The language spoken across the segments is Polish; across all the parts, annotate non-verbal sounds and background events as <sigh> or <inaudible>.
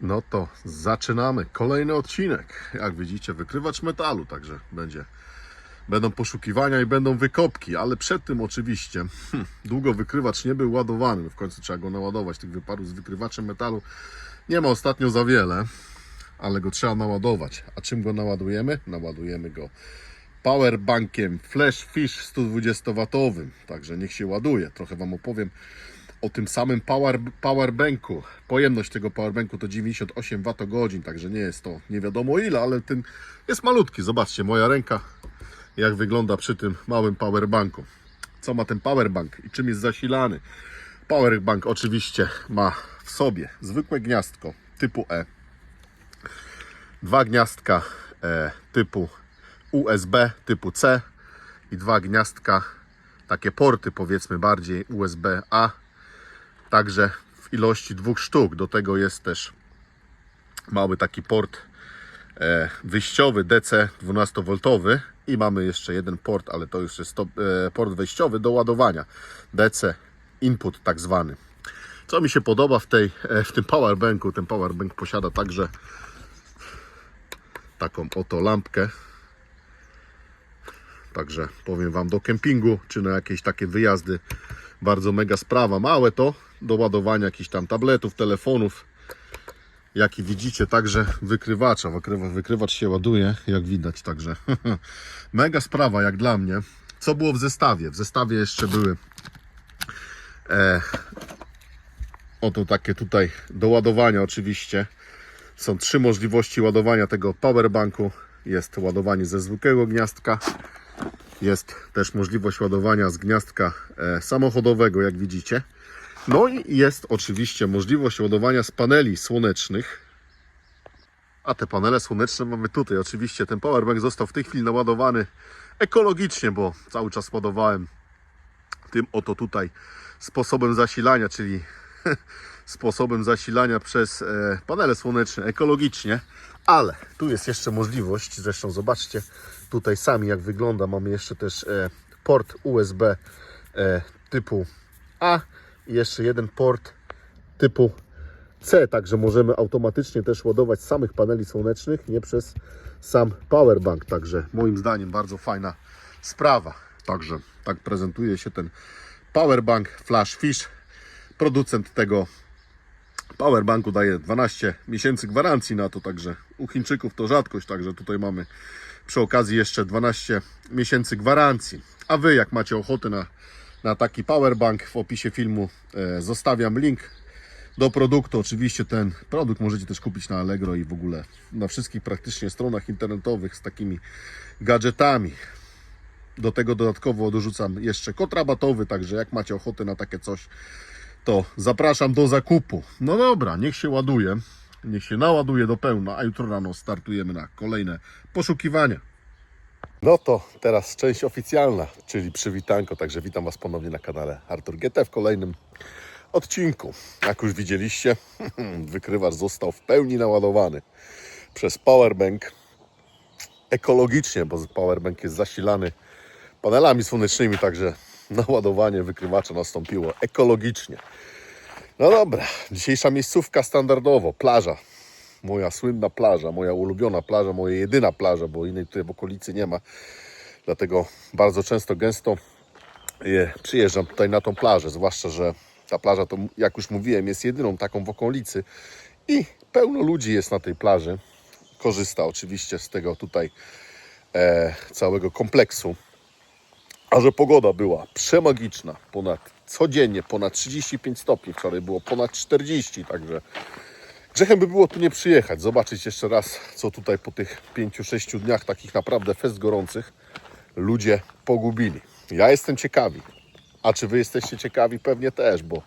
No to zaczynamy. Kolejny odcinek. Jak widzicie, wykrywacz metalu, także będzie. Będą poszukiwania i będą wykopki, ale przed tym oczywiście hm, długo wykrywacz nie był ładowany. W końcu trzeba go naładować. Tych wypadów z wykrywaczem metalu nie ma ostatnio za wiele, ale go trzeba naładować. A czym go naładujemy? Naładujemy go powerbankiem Flash Fish 120W. Także niech się ładuje. Trochę Wam opowiem o tym samym power, powerbanku. Pojemność tego powerbanku to 98 Wh, także nie jest to nie wiadomo ile, ale ten jest malutki. Zobaczcie, moja ręka jak wygląda przy tym małym powerbanku. Co ma ten powerbank i czym jest zasilany? Powerbank oczywiście ma w sobie zwykłe gniazdko typu E, dwa gniazdka e, typu USB typu C i dwa gniazdka, takie porty powiedzmy bardziej USB-A, także w ilości dwóch sztuk. Do tego jest też mały taki port e, wyjściowy DC 12V i mamy jeszcze jeden port, ale to już jest e, port wejściowy do ładowania DC input tak zwany. Co mi się podoba w, tej, e, w tym powerbanku, ten powerbank posiada także taką oto lampkę Także powiem Wam do kempingu, czy na jakieś takie wyjazdy, bardzo mega sprawa. Małe to do ładowania jakichś tam tabletów, telefonów. Jak i widzicie, także wykrywacza. Wykrywa, wykrywacz się ładuje, jak widać. Także <laughs> mega sprawa, jak dla mnie. Co było w zestawie? W zestawie jeszcze były e, oto takie tutaj do ładowania oczywiście. Są trzy możliwości ładowania tego powerbanku. Jest ładowanie ze zwykłego gniazdka, jest też możliwość ładowania z gniazdka e, samochodowego, jak widzicie. No i jest oczywiście możliwość ładowania z paneli słonecznych. A te panele słoneczne mamy tutaj. Oczywiście ten powerbank został w tej chwili naładowany ekologicznie, bo cały czas ładowałem tym oto tutaj sposobem zasilania, czyli <laughs> sposobem zasilania przez e, panele słoneczne ekologicznie, ale tu jest jeszcze możliwość, zresztą zobaczcie tutaj sami jak wygląda, mamy jeszcze też e, port USB e, typu A jeszcze jeden port typu C, także możemy automatycznie też ładować samych paneli słonecznych, nie przez sam powerbank, także moim zdaniem bardzo fajna sprawa. Także tak prezentuje się ten powerbank Flash Fish. Producent tego powerbanku daje 12 miesięcy gwarancji na to, także u Chińczyków to rzadkość, także tutaj mamy przy okazji jeszcze 12 miesięcy gwarancji. A Wy jak macie ochotę na, na taki powerbank w opisie filmu e, zostawiam link do produktu. Oczywiście ten produkt możecie też kupić na Allegro i w ogóle na wszystkich praktycznie stronach internetowych z takimi gadżetami. Do tego dodatkowo dorzucam jeszcze kod rabatowy, także jak macie ochotę na takie coś, to zapraszam do zakupu. No dobra, niech się ładuje, niech się naładuje do pełna, a jutro rano startujemy na kolejne poszukiwania. No to teraz część oficjalna, czyli przywitanko, także witam Was ponownie na kanale Artur GT w kolejnym odcinku. Jak już widzieliście, <laughs> wykrywacz został w pełni naładowany przez powerbank ekologicznie, bo powerbank jest zasilany panelami słonecznymi, także <laughs> naładowanie wykrywacza nastąpiło ekologicznie. No dobra, dzisiejsza miejscówka standardowo, plaża. Moja słynna plaża, moja ulubiona plaża, moja jedyna plaża, bo innej tutaj w okolicy nie ma. Dlatego bardzo często, gęsto przyjeżdżam tutaj na tą plażę, zwłaszcza, że ta plaża to, jak już mówiłem, jest jedyną taką w okolicy i pełno ludzi jest na tej plaży. Korzysta oczywiście z tego tutaj e, całego kompleksu. A że pogoda była przemagiczna, ponad codziennie ponad 35 stopni, wczoraj było ponad 40, także grzechem by było tu nie przyjechać, zobaczyć jeszcze raz, co tutaj po tych 5-6 dniach takich naprawdę fest gorących ludzie pogubili. Ja jestem ciekawi, a czy Wy jesteście ciekawi? Pewnie też, bo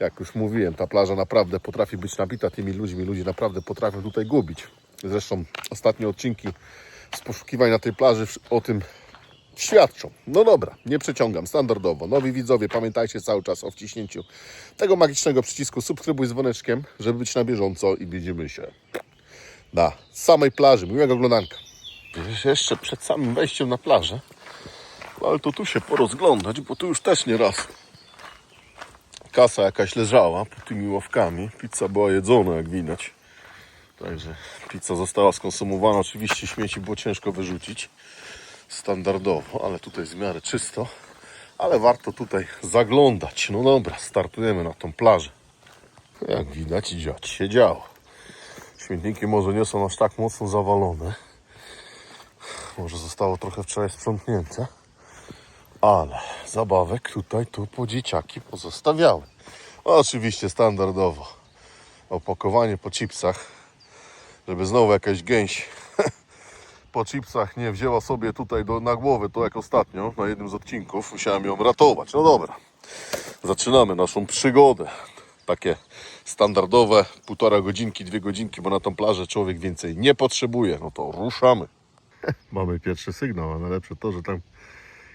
jak już mówiłem, ta plaża naprawdę potrafi być nabita tymi ludźmi, ludzie naprawdę potrafią tutaj gubić. Zresztą ostatnie odcinki z poszukiwań na tej plaży o tym świadczą. No dobra, nie przeciągam, standardowo. Nowi widzowie, pamiętajcie cały czas o wciśnięciu tego magicznego przycisku subskrybuj z dzwoneczkiem, żeby być na bieżąco i widzimy się na samej plaży. Miłego oglądanka. Jeszcze przed samym wejściem na plażę, ale to tu się porozglądać, bo tu już też nie raz kasa jakaś leżała pod tymi ławkami. Pizza była jedzona, jak widać. Także pizza została skonsumowana. Oczywiście śmieci było ciężko wyrzucić standardowo, ale tutaj jest w miarę czysto. Ale warto tutaj zaglądać. No dobra, startujemy na tą plażę. Jak widać, dziać się działo. Śmietniki może nie są aż tak mocno zawalone. Może zostało trochę wczoraj sprzątnięte. Ale zabawek tutaj tu po dzieciaki pozostawiały. Oczywiście standardowo. Opakowanie po chipsach. Żeby znowu jakaś gęś po chipsach nie wzięła sobie tutaj do, na głowę, to jak ostatnio na jednym z odcinków. Musiałem ją ratować. No dobra. Zaczynamy naszą przygodę. Takie standardowe półtora godzinki, dwie godzinki, bo na tą plażę człowiek więcej nie potrzebuje. No to ruszamy. <laughs> Mamy pierwszy sygnał, a najlepsze to, że tam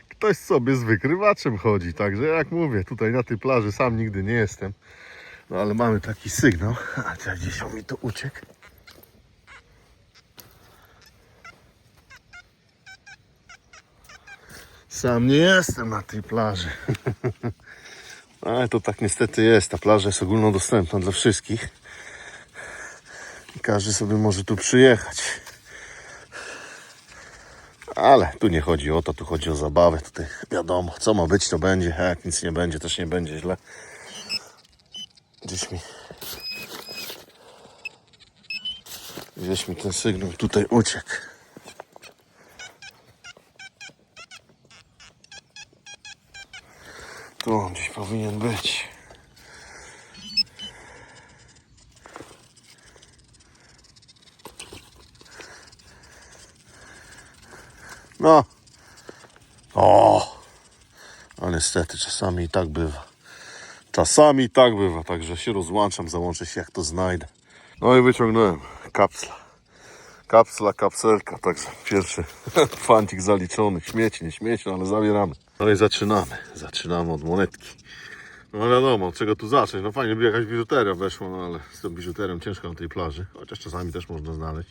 ktoś sobie z wykrywaczem chodzi. Także jak mówię, tutaj na tej plaży sam nigdy nie jestem. No ale mamy taki sygnał. A gdzieś on mi to uciekł. Sam nie jestem na tej plaży. <laughs> Ale to tak niestety jest. Ta plaża jest ogólnodostępna dla wszystkich. I każdy sobie może tu przyjechać. Ale tu nie chodzi o to, tu chodzi o zabawę. Tutaj wiadomo, co ma być, to będzie. A jak nic nie będzie, też nie będzie źle. Gdzieś mi. Gdzieś mi ten sygnał tutaj uciekł. Tu on gdzieś powinien być. No. O. Ale niestety czasami i tak bywa. Czasami i tak bywa, także się rozłączam, załączę się jak to znajdę. No i wyciągnąłem kapsla. Kapsla, kapselka, także pierwszy <laughs> fancik zaliczony. Śmieci, nie śmieci, no ale zabieramy. No i zaczynamy. Zaczynamy od monetki. No wiadomo, czego tu zacząć? No fajnie by jakaś biżuteria weszła, no ale z tą biżuterią ciężko na tej plaży. Chociaż czasami też można znaleźć.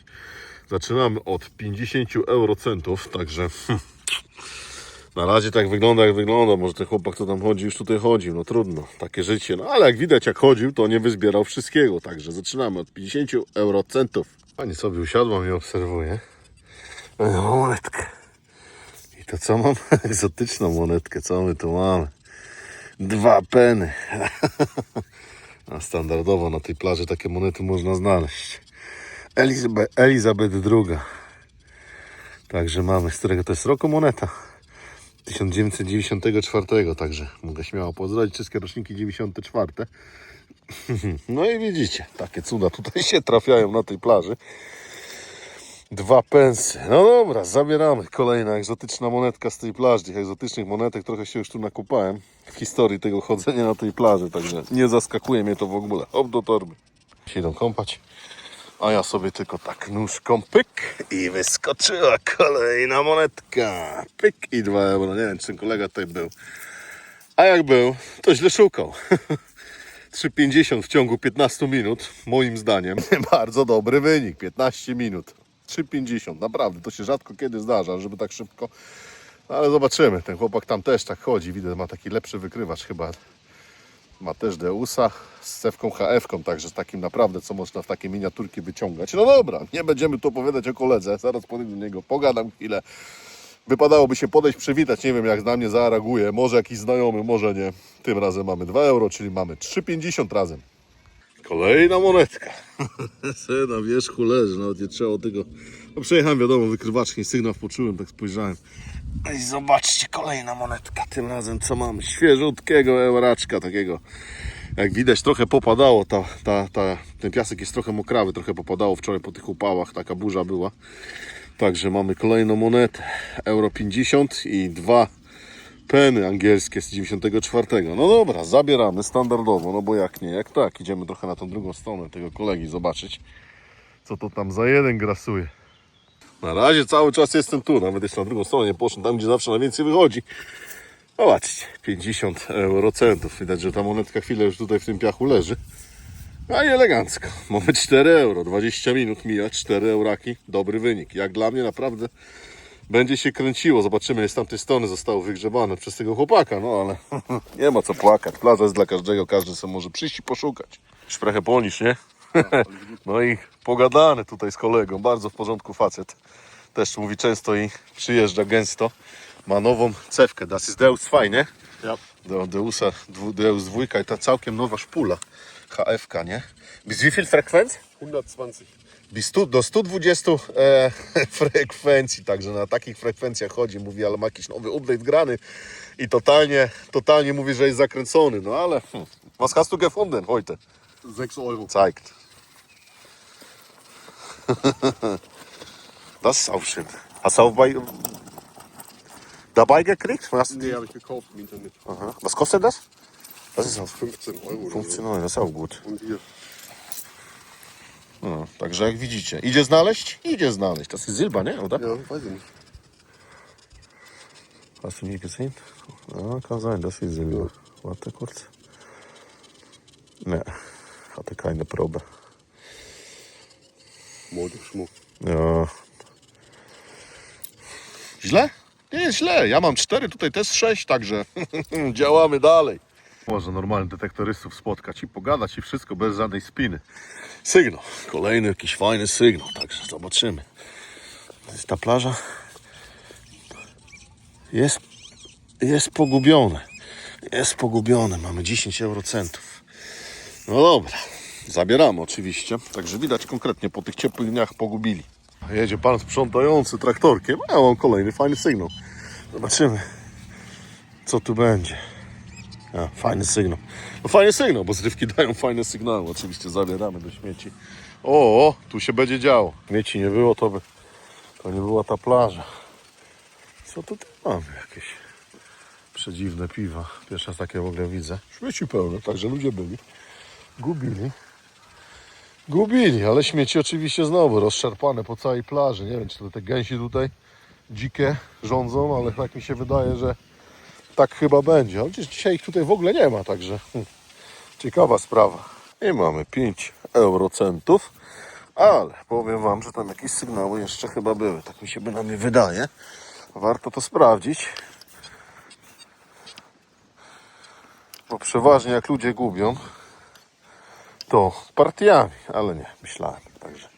Zaczynamy od 50 eurocentów, także na razie tak wygląda jak wygląda. Może ten chłopak, co tam chodzi, już tutaj chodził. No trudno, takie życie. No ale jak widać, jak chodził, to nie wyzbierał wszystkiego. Także zaczynamy od 50 eurocentów. Pani sobie usiadła i obserwuje. No, monetkę. Co mam? <laughs> Egzotyczną monetkę. Co my tu mamy? Dwa peny. <laughs> A standardowo na tej plaży takie monety można znaleźć. Elizabeth, Elizabeth II. Także mamy, z którego to jest roku moneta. 1994, także mogę śmiało pozdrowić wszystkie roczniki 94. <laughs> No i widzicie, takie cuda tutaj się trafiają na tej plaży. Dwa pensy. No dobra, zabieramy. Kolejna egzotyczna monetka z tej plaży. Tych egzotycznych monetek trochę się już tu nakupałem w historii tego chodzenia na tej plaży, także nie zaskakuje mnie to w ogóle. Hop do torby. Się idą kąpać. A ja sobie tylko tak nóżką pyk i wyskoczyła kolejna monetka. Pyk i dwa euro. Nie wiem, czy kolega tutaj był. A jak był, to źle szukał. <laughs> 3,50 w ciągu 15 minut, moim zdaniem. <laughs> Bardzo dobry wynik, 15 minut. 3,50, naprawdę, to się rzadko kiedy zdarza, żeby tak szybko. No, ale zobaczymy, ten chłopak tam też tak chodzi, widzę, ma taki lepszy wykrywacz chyba. Ma też Deusa z cewką HF-ką, także z takim naprawdę, co można w takie miniaturki wyciągać. No dobra, nie będziemy tu opowiadać o koledze, zaraz podejdę do niego, pogadam chwilę. Wypadałoby się podejść, przywitać, nie wiem jak na mnie zareaguje, może jakiś znajomy, może nie. Tym razem mamy 2 euro, czyli mamy 3,50 razem. Kolejna monetka. <laughs> Na wierzchu leży, nawet nie trzeba tego... No przejechałem, wiadomo, wykrywaczki, sygnał poczułem, tak spojrzałem. No I zobaczcie, kolejna monetka. Tym razem co mamy? Świeżutkiego euraczka takiego. Jak widać trochę popadało, ta, ta, ta, ten piasek jest trochę mokrawy, trochę popadało wczoraj po tych upałach, taka burza była. Także mamy kolejną monetę, euro 50 i dwa peny angielskie z 94. No dobra, zabieramy standardowo, no bo jak nie, jak tak. Idziemy trochę na tą drugą stronę tego kolegi zobaczyć, co to tam za jeden grasuje. Na razie cały czas jestem tu, nawet jeszcze na drugą stronę nie poszedłem, tam gdzie zawsze najwięcej wychodzi. Zobaczcie, 50 eurocentów. Widać, że ta monetka chwilę już tutaj w tym piachu leży. A i elegancko. Mamy 4 euro, 20 minut mija, 4 euraki. Dobry wynik. Jak dla mnie naprawdę będzie się kręciło. Zobaczymy, z tamtej strony zostało wygrzebane przez tego chłopaka. No ale <laughs> nie ma co płakać. Plaża jest dla każdego, każdy sobie może przyjść i poszukać. Szprechę ponisz, nie? <laughs> No i pogadany tutaj z kolegą, bardzo w porządku facet. Też mówi często i przyjeżdża gęsto. Ma nową cewkę, das ist Deus fajnie. Ja. Do Deusa, Deus dwójka i ta całkiem nowa szpula. HFK, nie? Bis wie viel frekwenc? 120. Do 120 e, <laughs> frekwencji, także na takich frekwencjach chodzi, mówi, ale ma jakiś nowy update grany i totalnie, totalnie mówi, że jest zakręcony, no ale hm, was hast du gefunden heute? 6 Euro. Zeigt. <laughs> Das ist auch schön. Hast du auch bei, dabei gekriegt? Nee, habe ich gekauft im Internet. Aha. Was kostet das? Das ist auch 15 Euro. oder 15 Euro, das ist auch gut. Und hier. No, także jak widzicie, idzie znaleźć? Idzie znaleźć. Das ist Silber, ne? Oder? Ja, weiß ich nicht. Hast du nie gesehen? Ja, kann sein, das ist Silber. Warte kurz. Ne, hatte keine Probe. Modeschmuck. Ja. Źle? Nie jest źle. Ja mam cztery, tutaj też sześć, także <laughs> działamy dalej. Może normalnych detektorystów spotkać i pogadać i wszystko bez żadnej spiny. Sygnał. Kolejny jakiś fajny sygnał, także zobaczymy. Ta plaża. Jest, jest pogubione. Jest pogubione. Mamy 10 eurocentów. No dobra, zabieramy oczywiście. Także widać konkretnie po tych ciepłych dniach pogubili. Jedzie pan sprzątający traktorkiem, ja mam kolejny fajny sygnał. Zobaczymy, co tu będzie. A, fajny sygnał. No fajny sygnał, bo zrywki <laughs> dają fajne sygnały. Oczywiście zabieramy do śmieci. O, o, tu się będzie działo. Śmieci nie było, to by to nie była ta plaża. Co tutaj mamy? Jakieś przedziwne piwa. Pierwszy raz takie w ogóle widzę. Śmieci pełne, także ludzie byli gubili. Gubili, ale śmieci oczywiście znowu rozszarpane po całej plaży. Nie wiem, czy to te gęsi tutaj dzikie rządzą, ale tak mi się wydaje, że tak chyba będzie. Przecież dzisiaj ich tutaj w ogóle nie ma, także hm, ciekawa sprawa. I mamy 5 eurocentów, ale powiem Wam, że tam jakieś sygnały jeszcze chyba były. Tak mi się bynajmniej wydaje. Warto to sprawdzić. Bo przeważnie jak ludzie gubią, to partiami, ale nie, myślałem. Także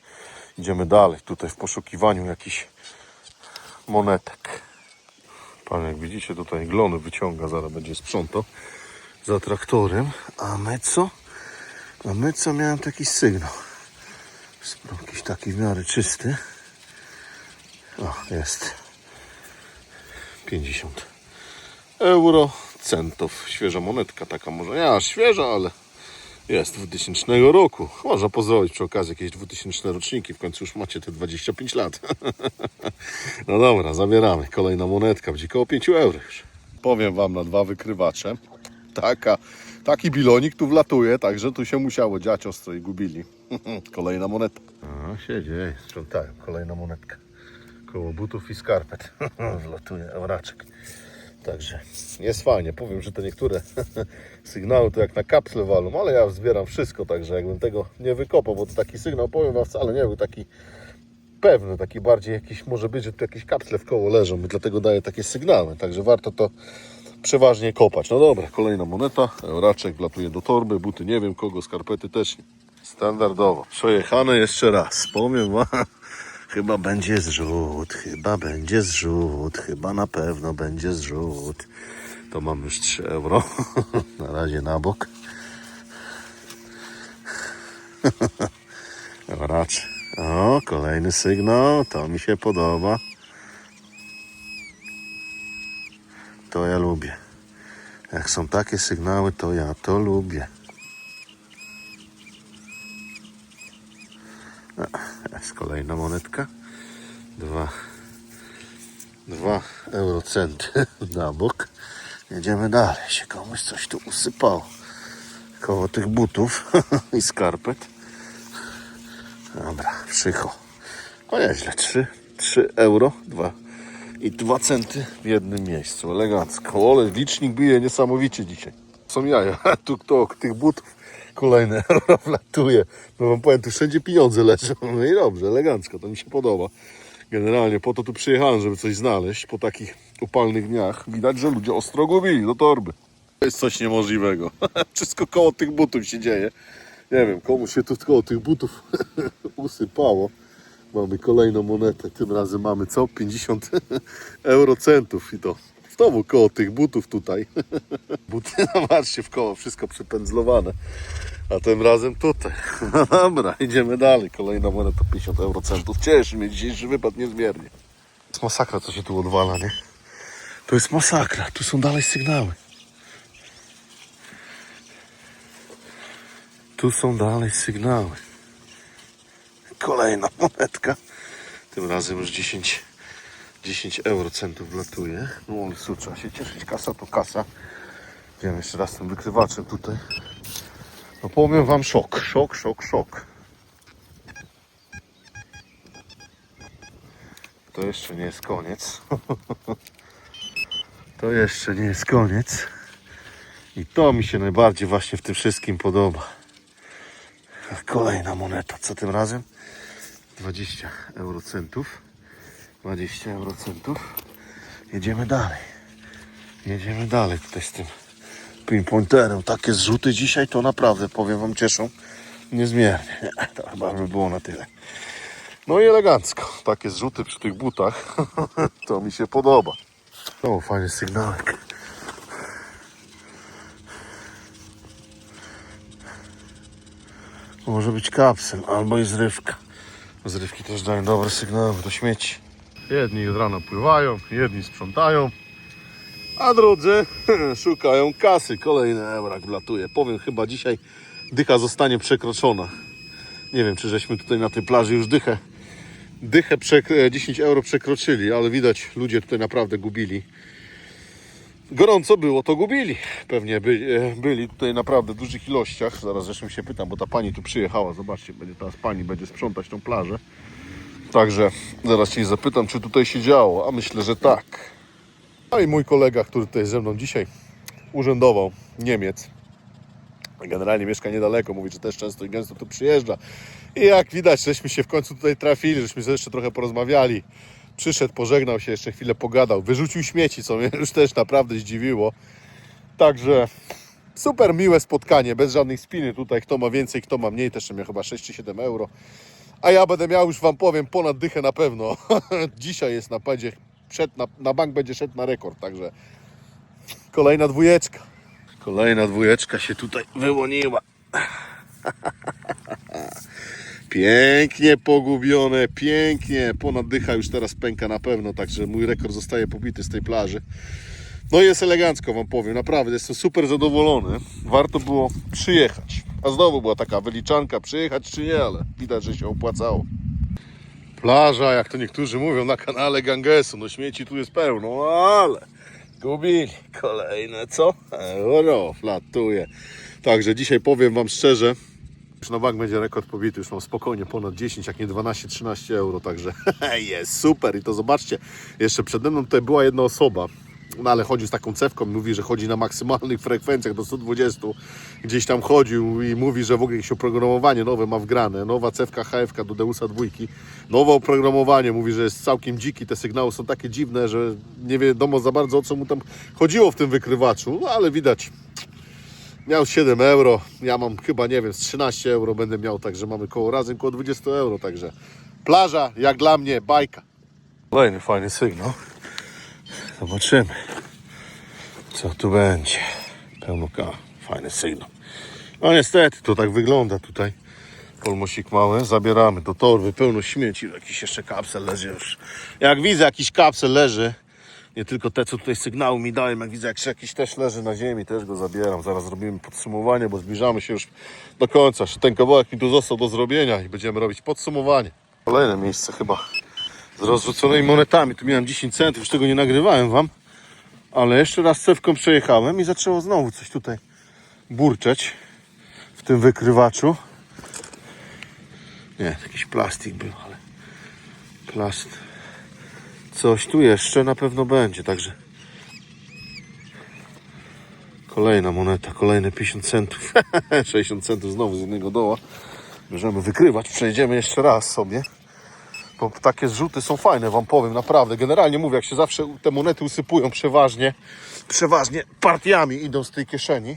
idziemy dalej tutaj w poszukiwaniu jakichś monetek. Pan jak widzicie tutaj glony wyciąga, zaraz będzie sprzątał za traktorem. A my co? A my co? Miałem taki sygnał. Jakiś taki w miarę czysty. O, jest. 50 euro centów. Świeża monetka taka może aż świeża, ale jest 2000 roku. Można pozdrowić przy okazji jakieś 2000 roczniki. W końcu już macie te 25 lat. <laughs> no dobra, zabieramy. Kolejna monetka. Będzie koło 5 euro już. Powiem Wam na dwa wykrywacze. Taka, taki bilonik tu wlatuje, także tu się musiało dziać ostro i gubili. <laughs> Kolejna moneta. A, się dzieje. Sprzątają. Kolejna monetka. Koło butów i skarpet. <laughs> Wlatuje euraczek. Także jest fajnie. Powiem, że te niektóre <laughs> sygnały to jak na kapsle walą, ale ja zbieram wszystko, także jakbym tego nie wykopał, bo to taki sygnał, powiem Wam, wcale nie był taki pewny, taki bardziej jakiś, może być, że tu jakieś kapsle w koło leżą i dlatego daje takie sygnały, także warto to przeważnie kopać. No dobra, kolejna moneta, raczek wlatuje do torby, buty nie wiem kogo, skarpety też nie. Standardowo. Przejechane jeszcze raz. Powiem Wam, chyba będzie zrzut, chyba będzie zrzut, chyba na pewno będzie zrzut. To mam już 3 euro. <laughs> Na razie na bok. <laughs> Racz. O, kolejny sygnał. To mi się podoba. To ja lubię. Jak są takie sygnały, to ja to lubię. Jest kolejna monetka. Dwa. Dwa eurocenty <laughs> na bok. Jedziemy dalej. Się komuś coś tu usypało. Koło tych butów <laughs> i skarpet. Dobra, przycho. No nieźle. 3, 3 euro. 2 i 2 centy w jednym miejscu. Elegancko. Ale licznik bije niesamowicie dzisiaj. Są jaja. <laughs> Tu kto tych butów kolejne <laughs> wlatuje. No wam powiem, tu wszędzie pieniądze leżą. No i dobrze, elegancko. To mi się podoba. Generalnie po to tu przyjechałem, żeby coś znaleźć po takich upalnych dniach. Widać, że ludzie ostro gubili do torby. To jest coś niemożliwego. <laughs> Wszystko koło tych butów się dzieje. Nie wiem, komu się tu koło tych butów <laughs> usypało. Mamy kolejną monetę. Tym razem mamy co? 50 eurocentów i to znowu koło tych butów tutaj. <laughs> Buty na marsie w koło, wszystko przypędzlowane. A tym razem tutaj. No <laughs> dobra, idziemy dalej. Kolejna moneta 50 eurocentów. Cieszy mnie dzisiejszy wypad niezmiernie. To jest masakra, co się tu odwala, nie? To jest masakra. Tu są dalej sygnały. Tu są dalej sygnały. Kolejna monetka. Tym razem już 10, 10 eurocentów wlatuje. No co, trzeba się cieszyć. Kasa to kasa. Idziemy jeszcze raz tym wykrywaczem tutaj. No powiem wam szok, szok, szok, szok. To jeszcze nie jest koniec. <laughs> To jeszcze nie jest koniec. I to mi się najbardziej właśnie w tym wszystkim podoba. Kolejna moneta. Co tym razem? 20 eurocentów. 20 eurocentów. Jedziemy dalej. Jedziemy dalej tutaj z tym pinpointerem. Takie zrzuty dzisiaj to naprawdę, powiem wam, cieszą niezmiernie. Nie, <laughs> to chyba by było na tyle. No i elegancko. Takie zrzuty przy tych butach. <laughs> to mi się podoba. O, fajny sygnałek. Może być kapsel albo i zrywka. Zrywki też dają dobre sygnały do śmieci. Jedni od rana pływają, jedni sprzątają, a drudzy <laughs> szukają kasy. Kolejny eurak wlatuje. Powiem, chyba dzisiaj dycha zostanie przekroczona. Nie wiem, czy żeśmy tutaj na tej plaży już dychę, dychę przek- e, 10 euro przekroczyli, ale widać, ludzie tutaj naprawdę gubili. Gorąco było, to gubili. Pewnie by, e, byli tutaj naprawdę w dużych ilościach. Zaraz zresztą się pytam, bo ta pani tu przyjechała. Zobaczcie, będzie teraz pani będzie sprzątać tą plażę. Także zaraz jej zapytam, czy tutaj się działo, a myślę, że tak. No i mój kolega, który tutaj ze mną dzisiaj urzędował, Niemiec, generalnie mieszka niedaleko, mówi, że też często i gęsto tu przyjeżdża. I jak widać, żeśmy się w końcu tutaj trafili, żeśmy jeszcze trochę porozmawiali. Przyszedł, pożegnał się, jeszcze chwilę pogadał, wyrzucił śmieci, co mnie <laughs> już też naprawdę zdziwiło. Także super miłe spotkanie, bez żadnej spiny tutaj, kto ma więcej, kto ma mniej, też miał chyba 6 czy 7 euro. A ja będę miał już Wam powiem ponad dychę na pewno. <laughs> Dzisiaj jest na padzie, szedł na, na bank będzie szedł na rekord, także kolejna dwójeczka. Kolejna dwójeczka się tutaj wyłoniła. Pięknie pogubione, pięknie. Ponad dycha już teraz pęka na pewno, także mój rekord zostaje pobity z tej plaży. No jest elegancko wam powiem, naprawdę jestem super zadowolony. Warto było przyjechać. A znowu była taka wyliczanka, przyjechać czy nie, ale widać, że się opłacało. Plaża, jak to niektórzy mówią na kanale Gangesu, no śmieci tu jest pełno, ale gubili. Kolejne co? Euro flatuje. Także dzisiaj powiem wam szczerze, już na bank będzie rekord pobity, już mam spokojnie ponad 10, jak nie 12-13 euro, także <laughs> jest super. I to zobaczcie, jeszcze przede mną tutaj była jedna osoba, no ale chodził z taką cewką, mówi, że chodzi na maksymalnych frekwencjach do 120, gdzieś tam chodził i mówi, że w ogóle jakieś oprogramowanie nowe ma wgrane, nowa cewka HFK do Deusa dwójki, nowe oprogramowanie, mówi, że jest całkiem dziki, te sygnały są takie dziwne, że nie wiadomo za bardzo o co mu tam chodziło w tym wykrywaczu, no ale widać, Miał 7 euro, ja mam chyba, nie wiem, z 13 euro będę miał, także mamy koło razem koło 20 euro, także plaża, jak dla mnie, bajka. Kolejny fajny sygnał. Zobaczymy, co tu będzie. Pełno K, fajny sygnał. No niestety, to tak wygląda tutaj. Polmosik mały, zabieramy do torby, pełno śmieci, jakiś jeszcze kapsel leży już. Jak widzę, jakiś kapsel leży, nie tylko te, co tutaj sygnały mi dają, jak widzę, jak jakiś też leży na ziemi, też go zabieram. Zaraz zrobimy podsumowanie, bo zbliżamy się już do końca. Ten kawałek mi tu został do zrobienia i będziemy robić podsumowanie. Kolejne miejsce chyba z rozrzuconymi monetami. Tu miałem 10 centów, już tego nie nagrywałem wam. Ale jeszcze raz cewką przejechałem i zaczęło znowu coś tutaj burczeć w tym wykrywaczu. Nie, jakiś plastik był, ale plast. Coś tu jeszcze na pewno będzie, także kolejna moneta, kolejne 50 centów, <laughs> 60 centów znowu z jednego doła. Bierzemy wykrywać, przejdziemy jeszcze raz sobie. Bo takie zrzuty są fajne, wam powiem, naprawdę. Generalnie mówię, jak się zawsze te monety usypują przeważnie, przeważnie partiami idą z tej kieszeni.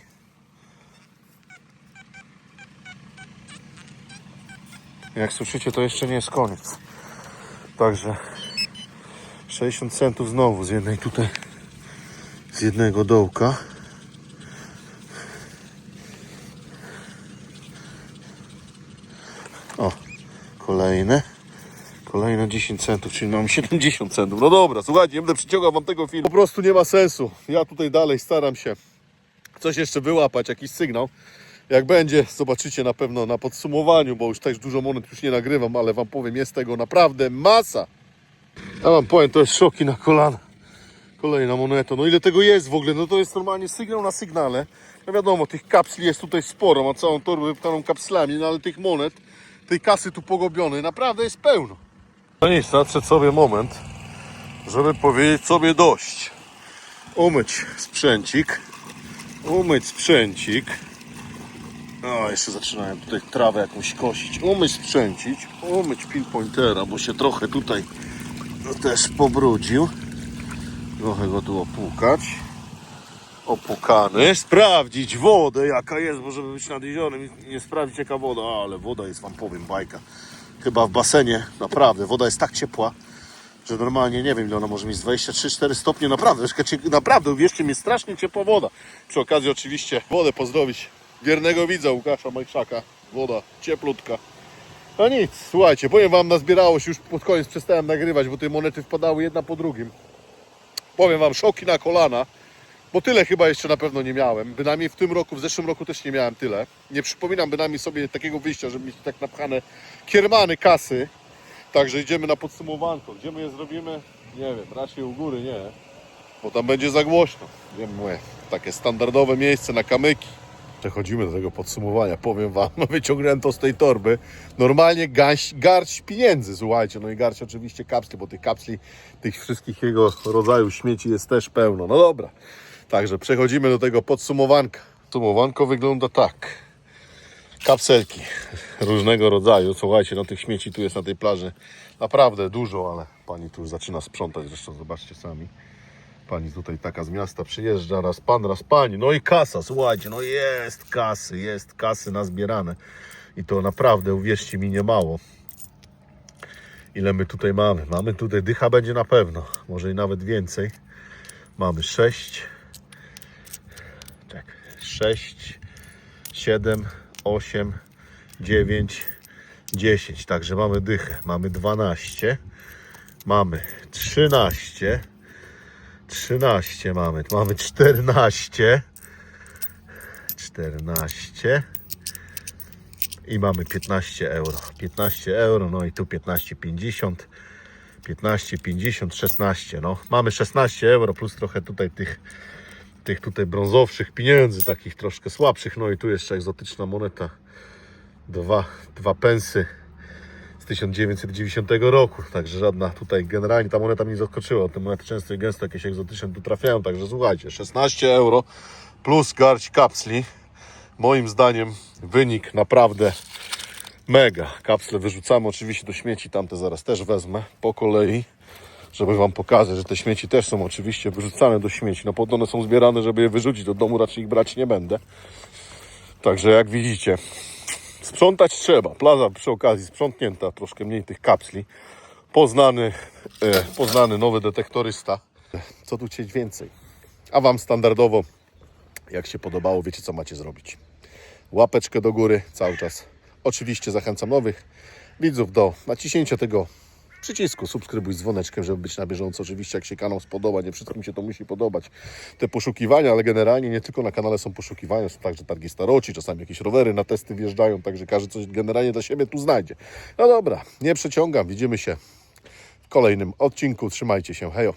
Jak słyszycie, to jeszcze nie jest koniec. Także 60 centów znowu z jednej tutaj, z jednego dołka. O, kolejne. Kolejne 10 centów, czyli mam <laughs> 70 centów. No dobra, słuchajcie, nie będę przyciągał wam tego filmu. Po prostu nie ma sensu. Ja tutaj dalej staram się coś jeszcze wyłapać, jakiś sygnał. Jak będzie, zobaczycie na pewno na podsumowaniu, bo już też dużo monet już nie nagrywam, ale wam powiem, jest tego naprawdę masa. Ja wam powiem, to jest szoki na kolana. Kolejna moneta. No ile tego jest w ogóle? No to jest normalnie sygnał na sygnale. No wiadomo, tych kapsli jest tutaj sporo, ma całą torbę wypchaną kapslami, no ale tych monet, tej kasy tu pogobionej naprawdę jest pełno. No nic, nadszedł sobie moment, żeby powiedzieć sobie dość. Umyć sprzęcik. Umyć sprzęcik. O, jeszcze zaczynałem tutaj trawę jakąś kosić. Umyć sprzęcić. Umyć pinpointera, bo się trochę tutaj też pobrudził. Trochę go tu opłukać. Opłukany. Sprawdzić wodę, jaka jest, bo żeby być nad jeziorem nie sprawdzić jaka woda. Ale woda jest, wam powiem, bajka. Chyba w basenie, naprawdę, woda jest tak ciepła, że normalnie nie wiem ile ona może mieć, 23-4 stopnie, naprawdę, naprawdę, uwierzcie mi, strasznie ciepła woda. Przy okazji oczywiście wodę pozdrowić wiernego widza Łukasza Majszaka, woda cieplutka. No nic, słuchajcie, powiem wam, nazbierało się już pod koniec, przestałem nagrywać, bo te monety wpadały jedna po drugim. Powiem wam, szoki na kolana, bo tyle chyba jeszcze na pewno nie miałem. Bynajmniej w tym roku, w zeszłym roku też nie miałem tyle. Nie przypominam bynajmniej sobie takiego wyjścia, żeby mieć tak napchane kiermany kasy. Także idziemy na podsumowanko. Gdzie my je zrobimy? Nie wiem, raczej u góry nie, bo tam będzie za głośno. Wiem, mówię, takie standardowe miejsce na kamyki. Przechodzimy do tego podsumowania. Powiem Wam, <laughs> wyciągnąłem to z tej torby. Normalnie gaś, garść pieniędzy, słuchajcie. No i garść oczywiście kapsli, bo tych kapsli, tych wszystkich jego rodzaju śmieci jest też pełno. No dobra, także przechodzimy do tego podsumowanka. Podsumowanko wygląda tak kapselki różnego rodzaju. Słuchajcie, no tych śmieci tu jest na tej plaży naprawdę dużo, ale pani tu już zaczyna sprzątać, zresztą zobaczcie sami. Pani tutaj taka z miasta przyjeżdża, raz pan, raz pani. No i kasa, słuchajcie, no jest kasy, jest kasy nazbierane. I to naprawdę, uwierzcie mi, nie mało. Ile my tutaj mamy? Mamy tutaj, dycha będzie na pewno, może i nawet więcej. Mamy 6, tak, 6, 7, 8, 9, 10. Także mamy dychę. Mamy 12. Mamy 13. 13 mamy. Mamy 14. 14. I mamy 15 euro. 15 euro, no i tu 15,50. 15,50, 16. No, mamy 16 euro plus trochę tutaj tych tych tutaj brązowszych pieniędzy, takich troszkę słabszych. No i tu jeszcze egzotyczna moneta. Dwa, dwa pensy z 1990 roku. Także żadna tutaj generalnie ta moneta mnie nie zaskoczyła. Te monety często i gęsto jakieś egzotyczne tu trafiają. Także słuchajcie, 16 euro plus garść kapsli. Moim zdaniem wynik naprawdę mega. Kapsle wyrzucamy oczywiście do śmieci. Tamte zaraz też wezmę po kolei żeby Wam pokazać, że te śmieci też są oczywiście wyrzucane do śmieci. No pod one są zbierane, żeby je wyrzucić do domu, raczej ich brać nie będę. Także jak widzicie, sprzątać trzeba. Plaza przy okazji sprzątnięta, troszkę mniej tych kapsli. Poznany, e, poznany nowy detektorysta. Co tu chcieć więcej? A Wam standardowo, jak się podobało, wiecie co macie zrobić. Łapeczkę do góry cały czas. Oczywiście zachęcam nowych widzów do naciśnięcia tego przycisku subskrybuj z dzwoneczkiem, żeby być na bieżąco. Oczywiście jak się kanał spodoba, nie wszystkim się to musi podobać. Te poszukiwania, ale generalnie nie tylko na kanale są poszukiwania, są także targi staroci, czasami jakieś rowery na testy wjeżdżają, także każdy coś generalnie dla siebie tu znajdzie. No dobra, nie przeciągam, widzimy się w kolejnym odcinku. Trzymajcie się, hejo.